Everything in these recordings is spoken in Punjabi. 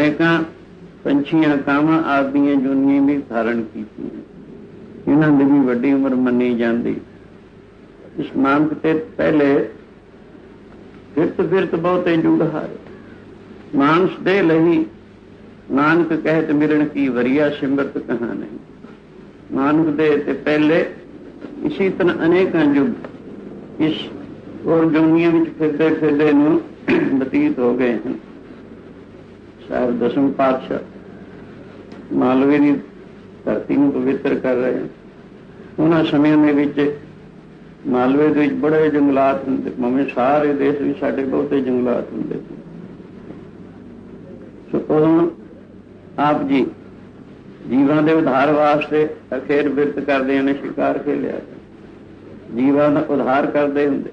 ਅਨੇਕਾਂ ਪੰਛੀਆਂ, ਕਾਵਾਂ ਆਦੀਆਂ ਜੁਨੀਆਂ ਵੀ ਧਾਰਨ ਕੀਤੀਆਂ। ਇਹਨਾਂ ਦੀ ਵੀ ਵੱਡੀ ਉਮਰ ਮੰਨੀ ਜਾਂਦੀ। ਇਸ ਨਾਨਕ ਤੇ ਪਹਿਲੇ ਫਿਰਤ ਫਿਰਤ ਬਹੁਤੇ ਜੁੜ ਮਾਨਸ ਦੇ ਲਈ ਨਾਨਕ ਕਹਿਤ ਮਿਲਣ ਕੀ ਵਰੀਆ ਸਿਮਰਤ ਕਹਾ ਨਹੀਂ ਨਾਨਕ ਦੇ ਤੇ ਪਹਿਲੇ ਇਸੇ ਤਰ੍ਹਾਂ ਅਨੇਕਾਂ ਯੁੱਗ ਇਸ ਹੋਰ ਦੁਨੀਆਂ ਵਿੱਚ ਫਿਰਦੇ ਫਿਰਦੇ ਨੂੰ ਬਤੀਤ ਹੋ ਗਏ ਹਨ। ਸਾਹਿਬ ਦਸਮ ਪਾਤਸ਼ਾਹ। ਮਾਲਵੇ ਦੀ ਧਰਤੀ ਨੂੰ ਪਵਿੱਤਰ ਕਰ ਰਹੇ ਹਨ। ਉਹਨਾਂ ਸਮਿਆਂ ਦੇ ਵਿੱਚ ਮਾਲਵੇ ਦੇ ਵਿੱਚ ਬੜੇ ਜੰਗਲਾਤ ਹੁੰਦੇ। ਮਵੇਂ ਸਾਰੇ ਦੇਸ਼ ਵਿੱਚ ਸਾਡੇ ਬਹੁਤੇ ਜੰਗਲਾਤ ਹੁੰਦੇ ਸੋ। ਉਦੋਂ ਆਪ ਜੀ ਜੀਵਾਂ ਦੇ ਉਧਾਰ ਵਾਸਤੇ ਅਖੇਰ ਬਿਰਤ ਕਰਦੇ ਨੇ ਸ਼ਿਕਾਰ ਖੇਲਿਆ ਜੀਵਾਂ ਦਾ ਉਧਾਰ ਕਰਦੇ ਹੁੰਦੇ।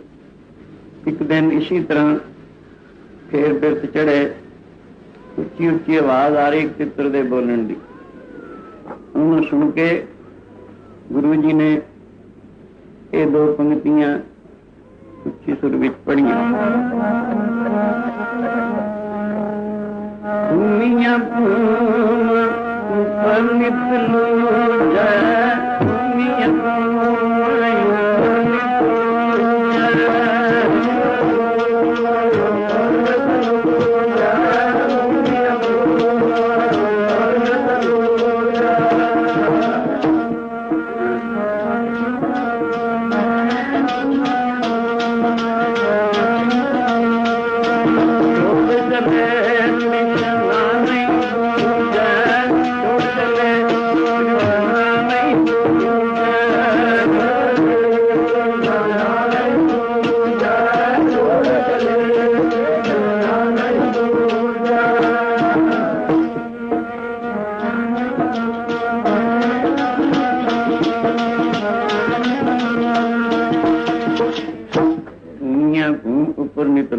ਇੱਕ ਦਿਨ ਇਸੇ ਤਰ੍ਹਾਂ ਫੇਰ ਬਿਰਤ ਚੜੇ ਉੱਚੀ ਉੱਚੀ ਆਵਾਜ਼ ਆ ਰਹੀ ਇੱਕ ਦੇ ਬੋਲਣ ਦੀ। ਉਹਨੂੰ ਸੁਣ ਕੇ ਗੁਰੂ ਜੀ ਨੇ ਇਹ ਦੋ ਪੰਕਤੀਆਂ ਉੱਚੀ ਸੁਰ ਵਿੱਚ ਪੜੀਆਂ ਦੁਨੀਆ ਭੂਮ ਉਪਰ ਨਿਤਲੋ ਜੈ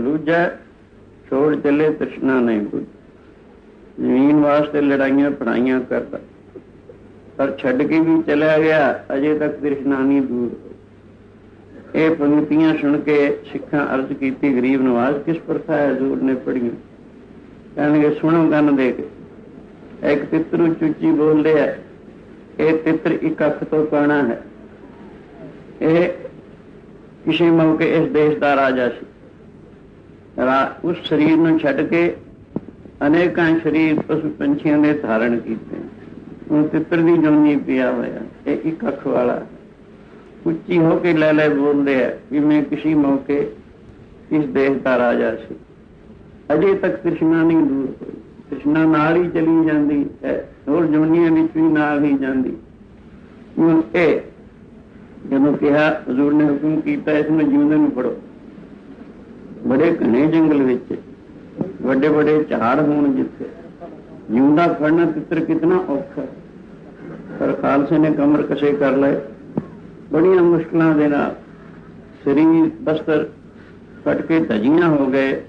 ਉੱਪਰ ਨਿਤ ਛੋੜ ਚੱਲੇ ਤ੍ਰਿਸ਼ਨਾ ਨਹੀਂ ਬੁੱਝ ਜ਼ਮੀਨ ਵਾਸਤੇ ਲੜਾਈਆਂ ਪੜਾਈਆਂ ਕਰਦਾ। ਪਰ ਛੱਡ ਕੇ ਵੀ ਚਲਾ ਗਿਆ, ਅਜੇ ਤੱਕ ਤ੍ਰਿਸ਼ਨਾ ਨਹੀਂ ਦੂਰ ਇਹ ਪੰਕਤੀਆਂ ਸੁਣ ਕੇ ਸਿੱਖਾਂ ਅਰਜ਼ ਕੀਤੀ, ਗਰੀਬ ਨਵਾਜ਼ ਕਿਸ ਪ੍ਰਕਾਰ ਹਜ਼ੂਰ ਨੇ ਪੜੀਆਂ ਕਹਿਣਗੇ, ਸੁਣੋ ਕੰਨ ਦੇ ਕੇ। ਇੱਕ ਤਿੱਤਰ ਉੱਚੀ ਬੋਲਦੇ ਆ, ਇਹ ਤਿੱਤਰ ਇੱਕ ਅੱਖ ਤੋਂ ਕਾਣਾ ਹੈ। ਇਹ ਕਿਸੇ ਮੌਕੇ ਇਸ ਦੇਸ਼ ਦਾ ਰਾਜਾ ਸੀ। ਉਸ ਸਰੀਰ ਨੂੰ ਛੱਡ ਕੇ ਅਨੇਕਾਂ ਸਰੀਰ ਪਸ਼ੂ ਪੰਛੀਆਂ ਦੇ ਧਾਰਨ ਕੀਤੇ। ਉਹ ਤਿੱਤਰ ਦੀ ਜੋਨੀ ਪਿਆ ਹੋਇਆ, ਇਹ ਇੱਕ ਅੱਖ ਵਾਲਾ। ਉੱਚੀ ਹੋ ਕੇ ਲੈ ਲੈ ਬੋਲਦੇ ਆ ਵੀ ਮੈਂ ਕਿਸੇ ਮੌਕੇ ਇਸ ਦੇਸ਼ ਦਾ ਰਾਜਾ ਸੀ। ਅਜੇ ਤੱਕ ਕ੍ਰਿਸ਼ਨਾ ਨਹੀਂ ਦੂਰ ਹੋਈ। ਕ੍ਰਿਸ਼ਨਾ ਨਾਲ ਹੀ ਚਲੀ ਜਾਂਦੀ ਹੈ, ਹੋਰ ਜੋਨੀਆਂ ਵਿੱਚ ਵੀ ਨਾਲ ਹੀ ਜਾਂਦੀ। ਹੁਣ ਇਹ, ਜਦੋਂ ਕਿਹਾ, ਹਜ਼ੂਰ ਨੇ ਹੁਕਮ ਕੀਤਾ, ਇਸ ਨੂੰ ਜਿਉਂਦੇ ਨੂੰ ਪੜੋ ਬੜੇ ਘਣੇ ਜੰਗਲ ਵਿੱਚ, ਵੱਡੇ ਵੱਡੇ ਝਾੜ ਹੋਣ ਜਿੱਥੇ। ਜਿਉਂਦਾ ਫੜਨਾ ਤਿੱਤਰ ਕਿਤਨਾ ਔਖਾ। ਪਰ ਖਾਲਸੇ ਨੇ ਕਮਰ ਕਸੇ ਕਰ ਲਏ। ਬੜੀਆਂ ਮੁਸ਼ਕਲਾਂ ਦੇ ਨਾਲ ਸਰੀਰ ਬਸਤਰ ਫਟ ਕੇ ਧਜੀਆਂ ਹੋ ਗਏ,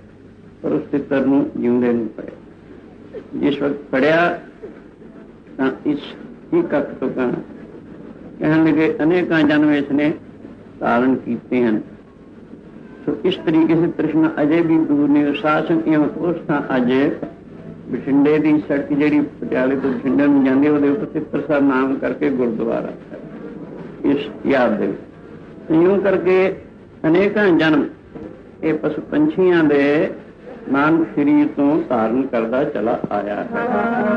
ਪਰ ਉਸ ਤਿੱਤਰ ਨੂੰ ਜਿਉਂਦੇ ਨੂੰ ਪੜਿਆ ਜਿਸ ਵਕਤ ਪੜਿਆ, ਤਾਂ ਇਸ ਇੱਕ ਅੱਖ ਤੋਂ ਕਹਿਣ ਲੱਗੇ, ਅਨੇਕਾਂ ਜਨਮ ਇਸ ਨੇ ਧਾਰਨ ਕੀਤੇ ਹਨ। ਸੋ ਇਸ ਤਰੀਕੇ ਸੇ ਤ੍ਰਿਸ਼ਨਾ ਅਜੇ ਵੀ ਦੂਰ ਨਹੀਂ ਸ਼ਾਸਨ ਇਹ ਉਸ ਥਾਂ ਅਜੇ ਬਠਿੰਡੇ ਦੀ ਸੜਕ ਜਿਹੜੀ ਪਟਿਆਲੇ ਤੋਂ ਬਠਿੰਡੇ ਨੂੰ ਜਾਂਦੀ ਉਹਦੇ ਉੱਤੇ ਤਿੱਤਰ ਸਾਹਿਬ ਨਾਮ ਕਰਕੇ ਗੁਰਦੁਆਰਾ ਇਸ ਯਾਦ ਦੇ ਇਉਂ ਕਰਕੇ ਅਨੇਕਾਂ ਜਨਮ ਇਹ ਪਸ਼ੂ ਪੰਛੀਆਂ ਦੇ ਨਾਮ ਸਰੀਰ ਤੋਂ ਧਾਰਨ ਕਰਦਾ ਚਲਾ ਆਇਆ ਹੈ।